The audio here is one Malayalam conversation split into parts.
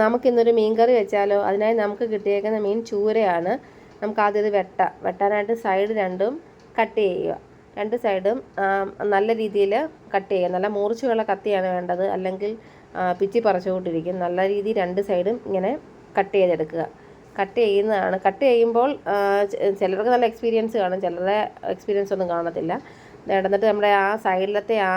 നമുക്കിന്നൊരു മീൻ കറി വെച്ചാലോ അതിനായി നമുക്ക് കിട്ടിയേക്കുന്ന മീൻ ചൂരയാണ്. നമുക്ക് ആദ്യം ഇത് വെട്ട. വെട്ടാനായിട്ട് സൈഡ് രണ്ടും കട്ട് ചെയ്യുക. രണ്ട് സൈഡും നല്ല രീതിയിൽ കട്ട് ചെയ്യുക. നല്ല മൂർച്ചയുള്ള കത്തിയാണ് വേണ്ടത്. അല്ലെങ്കിൽ പിച്ചി പറിച്ചുകൊണ്ടിരിക്കും. നല്ല രീതിയിൽ രണ്ട് സൈഡും ഇങ്ങനെ കട്ട് ചെയ്തെടുക്കുക. കട്ട് ചെയ്യുന്നതാണ്. കട്ട് ചെയ്യുമ്പോൾ ചിലർക്ക് നല്ല എക്സ്പീരിയൻസ് കാണും. ചിലരുടെ എക്സ്പീരിയൻസ് ഒന്നും കാണത്തില്ല. എന്നിട്ട് നമ്മുടെ ആ സൈഡിലത്തെ ആ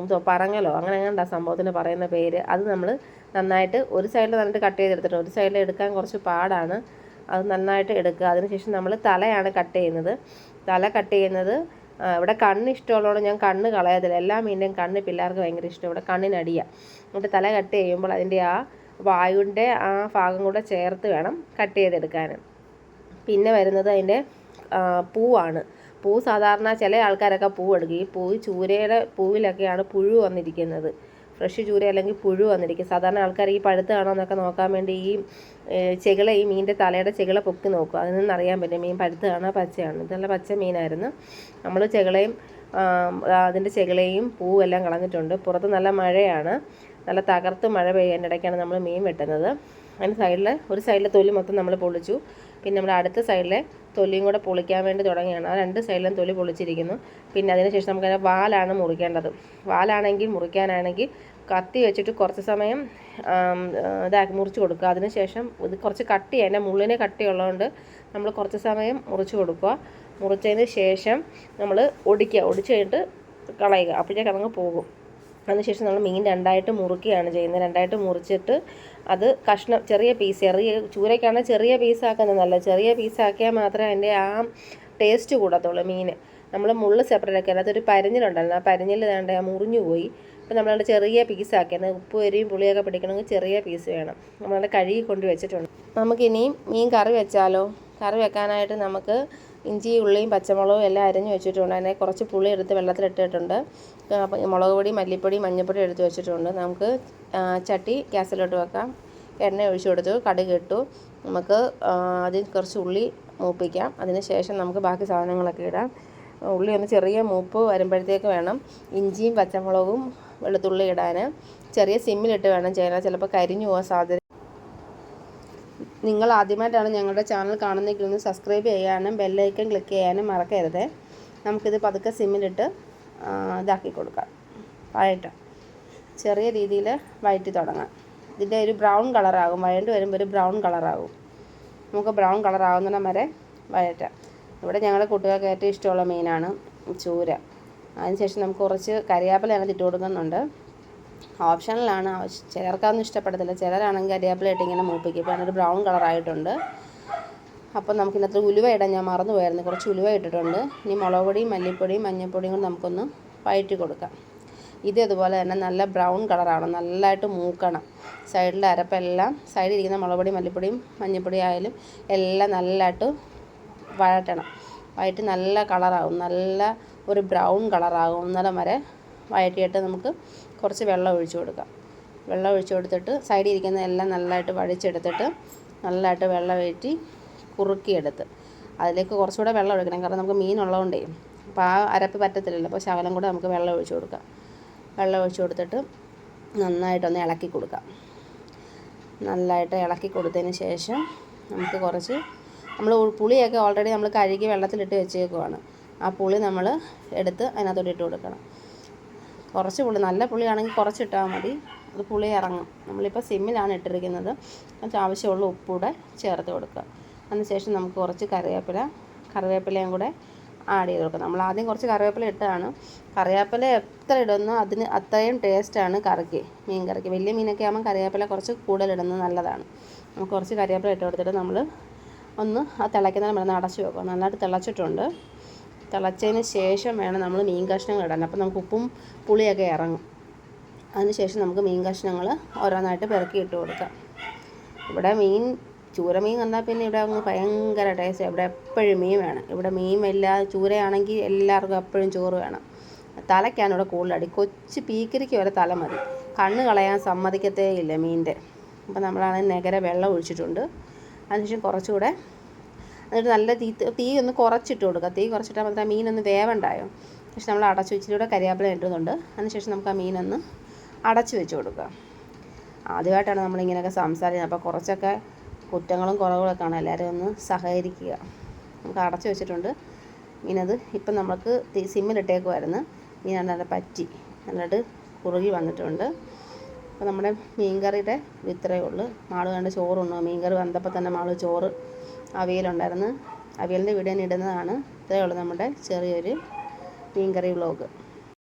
എന്തോ പറങ്ങലോ അങ്ങനെ എങ്ങാണ്ടാ സംഭവത്തിന് പറയുന്ന പേര്. അത് നമ്മൾ നന്നായിട്ട് ഒരു സൈഡിൽ നന്നായിട്ട് കട്ട് ചെയ്തെടുത്തിട്ട് ഒരു സൈഡിൽ എടുക്കാൻ കുറച്ച് പാടാണ്. അത് നന്നായിട്ട് എടുക്കുക. അതിനുശേഷം നമ്മൾ തലയാണ് കട്ട് ചെയ്യുന്നത്. തല കട്ട് ചെയ്യുന്നത് ഇവിടെ കണ്ണ് ഇഷ്ടമുള്ളതുകൊണ്ട് ഞാൻ കണ്ണ് കളയത്തില്ല എല്ലാ മീനിന്റെയും കണ്ണ് പിള്ളേർക്ക് ഭയങ്കര ഇഷ്ടം ഇവിടെ കണ്ണിനടിയാണ് എന്നിട്ട് തല കട്ട് ചെയ്യുമ്പോൾ അതിന്റെ ആ വായുവിന്റെ ആ ഭാഗം കൂടെ ചേർത്ത് വേണം കട്ട് ചെയ്തെടുക്കാൻ. പിന്നെ വരുന്നത് അതിന്റെ പൂവാണ്. പൂ സാധാരണ ചില ആൾക്കാരൊക്കെ പൂ എടുക്കും. ഈ പൂ ചൂരയുടെ പൂവിലൊക്കെയാണ് പുഴു വന്നിരിക്കുന്നത്. ഫ്രഷ് ചൂര അല്ലെങ്കിൽ പുഴു വന്നിരിക്കും. സാധാരണ ആൾക്കാർ ഈ പഴുത്താണോ എന്നൊക്കെ നോക്കാൻ വേണ്ടി ഈ ചെകിള ഈ മീനിന്റെ തലയുടെ ചെകിള പൊക്കി നോക്കും. അതിൽ നിന്ന് അറിയാൻ പറ്റും മീൻ പഴുത്തതാണോ പച്ചയാണോ. ഇതെല്ലാം പച്ച മീനായിരുന്നു. നമ്മൾ ചെകിളയും അതിന്റെ ചെകിളയും പൂവെല്ലാം കളഞ്ഞിട്ടുണ്ട്. പുറത്ത് നല്ല മഴയാണ്. നല്ല തകർത്ത് മഴ പെയ്യാൻ ഇടയ്ക്കാണ് നമ്മൾ മീൻ വെട്ടുന്നത്. അതിന് സൈഡിൽ ഒരു സൈഡിലെ തൊലി മൊത്തം നമ്മൾ പൊളിച്ചു പിന്നെ നമ്മുടെ അടുത്ത സൈഡിലെ തൊലിയും കൂടെ പൊളിക്കാൻ വേണ്ടി തുടങ്ങിയാണ്. ആ രണ്ട് സൈഡിലും തൊലി പൊളിച്ചിരിക്കുന്നു. പിന്നെ അതിനുശേഷം നമുക്ക് അതിന്റെ വാലാണ് മുറിക്കേണ്ടത്. വാലാണെങ്കിൽ മുറിക്കാനാണെങ്കിൽ കത്തി വെച്ചിട്ട് കുറച്ച് സമയം ഇതാക്കി മുറിച്ച് കൊടുക്കുക. അതിനുശേഷം ഇത് കുറച്ച് കട്ടി അതിന്റെ മുള്ളിന് കട്ടിയുള്ളതുകൊണ്ട് നമ്മൾ കുറച്ച് സമയം മുറിച്ച് കൊടുക്കുക. മുറിച്ചതിന് ശേഷം നമ്മൾ ഒടിക്കുക. ഒടിച്ച് കഴിഞ്ഞിട്ട് കളയുക. അപ്പോഴേക്ക് അതങ്ങ് പോകും. അതിനുശേഷം നമ്മൾ മീൻ രണ്ടായിട്ട് മുറിക്കുകയാണ് ചെയ്യുന്നത്. രണ്ടായിട്ട് മുറിച്ചിട്ട് അത് കഷ്ണം ചെറിയ പീസ് ചെറിയ ചൂരയ്ക്കാണ് ചെറിയ പീസാക്കുന്നത് നല്ല ചെറിയ പീസാക്കിയാൽ മാത്രമേ അതിന്റെ ആ ടേസ്റ്റ് കൂടത്തുള്ളൂ മീൻ. നമ്മൾ മുള്ള് സെപ്പറേറ്റ് ആക്കി അതിനകത്തൊരു പരിഞ്ഞിലുണ്ടല്ലോ ആ പരിഞ്ഞിൽ വേണ്ട ആ മുറിഞ്ഞു പോയി. അപ്പോൾ നമ്മളവിടെ ചെറിയ പീസാക്കിയത് ഉപ്പ് വരെയും പുളിയൊക്കെ പിടിക്കണമെങ്കിൽ ചെറിയ പീസ് വേണം. നമ്മളവിടെ കഴുകി കൊണ്ട് വെച്ചിട്ടുണ്ട് നമുക്കിനിയും മീൻ കറി വെച്ചാലോ? കറി വെക്കാനായിട്ട് നമുക്ക് ഇഞ്ചി ഉള്ളിയും പച്ചമുളകും എല്ലാം അരിഞ്ഞ് വെച്ചിട്ടുണ്ട്. അതിനെ കുറച്ച് പുളി എടുത്ത് വെള്ളത്തിലിട്ടിട്ടുണ്ട് മുളക് പൊടി മല്ലിപ്പൊടി മഞ്ഞൾപ്പൊടി എടുത്ത് വെച്ചിട്ടുണ്ട്. നമുക്ക് ചട്ടി ഗ്യാസിലോട്ട് വെക്കാം. എണ്ണ ഒഴിച്ചു കൊടുത്തു. കടുക് ഇട്ടു. നമുക്ക് അതിൽ കുറച്ച് ഉള്ളി മൂപ്പിക്കാം. അതിന് ശേഷം നമുക്ക് ബാക്കി സാധനങ്ങളൊക്കെ ഇടാം. ഉള്ളി ഒന്ന് ചെറിയ മൂപ്പ് വരുമ്പോഴത്തേക്ക് വേണം ഇഞ്ചിയും പച്ചമുളകും വെളുത്തുള്ളി ഇടാൻ ചെറിയ സിമ്മിലിട്ട് വേണം ചെയ്യാൻ. ചിലപ്പോൾ കരിഞ്ഞു പോകാൻ സാധ്യത നിങ്ങൾ ആദ്യമായിട്ടാണ് ഞങ്ങളുടെ ചാനൽ കാണുന്നതെങ്കിൽ ഒന്ന് സബ്സ്ക്രൈബ് ചെയ്യാനും ബെല്ലൈക്കൺ ക്ലിക്ക് ചെയ്യാനും മറക്കരുത്. നമുക്കിത് പതുക്കെ സിമ്മിലിട്ട് ഇതാക്കി കൊടുക്കാം. വഴറ്റാം ചെറിയ രീതിയിൽ വഴറ്റി തുടങ്ങാം. ഇതിന്റെ ഒരു ബ്രൗൺ കളറാകും വഴണ്ട് വരുമ്പോൾ ഒരു ബ്രൗൺ കളറാകും നമുക്ക് ബ്രൗൺ കളറാകുന്നിടം വരെ വഴറ്റാം ഇവിടെ ഞങ്ങളുടെ കൂട്ടുകാർക്ക് ഏറ്റവും ഇഷ്ടമുള്ള മീനാണ് ചൂര. അതിനുശേഷം നമുക്ക് കുറച്ച് കരിയാപ്പില അതിനകത്ത് ഇട്ട് കൊടുക്കുന്നുണ്ട്. ഓപ്ഷണലാണ് ആവശ്യം ചിലർക്കൊന്നും ഇഷ്ടപ്പെടത്തില്ല. ചിലരാണെങ്കിൽ കരിയാപ്പില ഇങ്ങനെ മൂപ്പിക്കും. ഇപ്പോൾ അതിനൊരു ബ്രൗൺ കളറായിട്ടുണ്ട് അപ്പം നമുക്ക് ഇന്നത്തെ ഉലുവ ഇടാൻ ഞാൻ മറന്നു പോയായിരുന്നു. കുറച്ച് ഉലുവ ഇട്ടിട്ടുണ്ട്. ഇനി മുളക് പൊടിയും മല്ലിപ്പൊടിയും മഞ്ഞൾപ്പൊടിയും കൂടി നമുക്കൊന്ന് വഴറ്റി കൊടുക്കാം. ഇത് അതുപോലെ തന്നെ നല്ല ബ്രൗൺ കളറാവണം നല്ലതായിട്ട് മൂക്കണം. സൈഡിലെ അരപ്പെല്ലാം സൈഡിൽ ഇരിക്കുന്ന മുളക് പൊടി മല്ലിപ്പൊടിയും മഞ്ഞൾപ്പൊടി ആയാലും എല്ലാം നല്ലതായിട്ട് വഴറ്റണം. വഴറ്റി നല്ല കളറാവും നല്ല ഒരു ബ്രൗൺ കളറാകും അന്നേരം വരെ വഴറ്റിയിട്ട് നമുക്ക് കുറച്ച് വെള്ളം ഒഴിച്ചു കൊടുക്കാം. വെള്ളം ഒഴിച്ചു കൊടുത്തിട്ട് സൈഡിൽ ഇരിക്കുന്ന എല്ലാം നല്ലതായിട്ട് വഴിച്ചെടുത്തിട്ട് നല്ലതായിട്ട് വെള്ളം വയറ്റി കുറുക്കിയെടുത്ത്. അതിലേക്ക് കുറച്ചുകൂടെ വെള്ളം ഒഴിക്കണം. കാരണം നമുക്ക് മീനുള്ളതുകൊണ്ടേ അപ്പോൾ ആ അരപ്പ് പറ്റത്തില്ലല്ലോ. അപ്പോൾ ശകലം കൂടെ നമുക്ക് വെള്ളം ഒഴിച്ചു കൊടുക്കാം. വെള്ളം ഒഴിച്ചു കൊടുത്തിട്ട് നന്നായിട്ടൊന്ന് ഇളക്കി കൊടുക്കാം. നല്ലതായിട്ട് ഇളക്കി കൊടുത്തതിന് ശേഷം നമുക്ക് കുറച്ച് നമ്മൾ പുളിയൊക്കെ ഓൾറെഡി നമ്മൾ കഴുകി വെള്ളത്തിലിട്ട് വെച്ചേക്കുവാണ്. ആ പുളി നമ്മൾ എടുത്ത് അതിനകത്തോട്ട് ഇട്ട് കൊടുക്കണം. കുറച്ച് പുളി നല്ല പുളിയാണെങ്കിൽ കുറച്ചിട്ടാൽ മതി. അത് പുളി ഇറങ്ങും. നമ്മളിപ്പോൾ സിമ്മിലാണ് ഇട്ടിരിക്കുന്നത്. എന്നിട്ട് ആവശ്യമുള്ള ഉപ്പൂടെ ചേർത്ത് കൊടുക്കുക. അതിനുശേഷം നമുക്ക് കുറച്ച് കറിവേപ്പില കറിവേപ്പിലയും കൂടെ ആഡ് ചെയ്ത് കൊടുക്കുക നമ്മൾ ആദ്യം കുറച്ച് കറിവേപ്പില ഇട്ടതാണ്. കറിവേപ്പില എത്ര ഇടുന്നോ അതിന് അത്രയും ടേസ്റ്റാണ് കറിക്ക് മീൻ കറിക്ക്. വലിയ മീനൊക്കെ ആകുമ്പോൾ കറിവേപ്പില കുറച്ച് കൂടുതൽ ഇടുന്നത് നല്ലതാണ്. നമുക്ക് കുറച്ച് കറിവേപ്പില ഇട്ട് കൊടുത്തിട്ട് നമ്മൾ ഒന്ന് ആ തിളയ്ക്കുന്നതിന് മുന്നേ അടച്ചു വെക്കുക. നന്നായിട്ട് തിളച്ചിട്ടുണ്ട്. തിളച്ചതിന് ശേഷം വേണം നമ്മൾ മീൻ കഷ്ണങ്ങൾ ഇടാൻ. അപ്പോൾ നമുക്ക് ഉപ്പും പുളിയൊക്കെ ഇറങ്ങും. അതിനുശേഷം നമുക്ക് മീൻ കഷ്ണങ്ങൾ ഓരോന്നായിട്ട് പെറുക്കി ഇട്ട് കൊടുക്കാം. ഇവിടെ മീൻ ചൂര മീൻ വന്നാൽ പിന്നെ ഇവിടെ അങ്ങ് ഭയങ്കര ടേസ്റ്റ് ഇവിടെ എപ്പോഴും മീൻ വേണം. ഇവിടെ മീൻ എല്ലാ ചൂരയാണെങ്കിൽ എല്ലാവർക്കും എപ്പോഴും ചോറ് വേണം. തലയ്ക്കാണ് ഇവിടെ കൂടുതലടി കൊച്ചു പീക്കിരിക്ക് വരെ തല മതി. കണ്ണ് കളയാൻ സമ്മതിക്കത്തേ ഇല്ല മീനിന്റെ അപ്പോൾ നമ്മളാണെങ്കിൽ നഗര വെള്ളം ഒഴിച്ചിട്ടുണ്ട്. അതിനുശേഷം കുറച്ചുകൂടെ എന്നിട്ട് നല്ല തീ തീ ഒന്ന് കുറച്ചിട്ട് കൊടുക്കുക. തീ കുറച്ചിട്ടാൽ മാത്രമേ മീനൊന്ന് വേവണ്ടായോ? പക്ഷെ നമ്മൾ അടച്ചു വെച്ചിലൂടെ കരിയാപ്പില ഇട്ടുന്നുണ്ട് അതിനുശേഷം നമുക്ക് ആ മീനൊന്ന് അടച്ചു വെച്ച് കൊടുക്കുക. ആദ്യമായിട്ടാണ് നമ്മളിങ്ങനെയൊക്കെ സംസാരിക്കുന്നത്. അപ്പോൾ കുറച്ചൊക്കെ കുറ്റങ്ങളും കുറവുകളൊക്കെ ആണ്. എല്ലാവരും ഒന്ന് സഹകരിക്കുക. നമുക്ക് അടച്ചു വെച്ചിട്ടുണ്ട്. മീനത് ഇപ്പം നമുക്ക് സിമ്മിലിട്ടേക്കുമായിരുന്നു മീൻ നല്ല പറ്റി. നല്ലതായിട്ട് കുറുകി വന്നിട്ടുണ്ട്. അപ്പോൾ നമ്മുടെ മീൻകറിയുടെ ഇത്രയേ ഉള്ളൂ. മാൾ കണ്ട് ചോറുണ്ണു. മീൻകറി വന്നപ്പോൾ തന്നെ മാൾ ചോറ് അവിയലുണ്ടായിരുന്നു. അവിയലിന്റെ വീഡിയോ ഇടുന്നതാണ്. ഇത്രയേ ഉള്ളൂ നമ്മുടെ ചെറിയൊരു മീൻകറി വ്ളോഗ്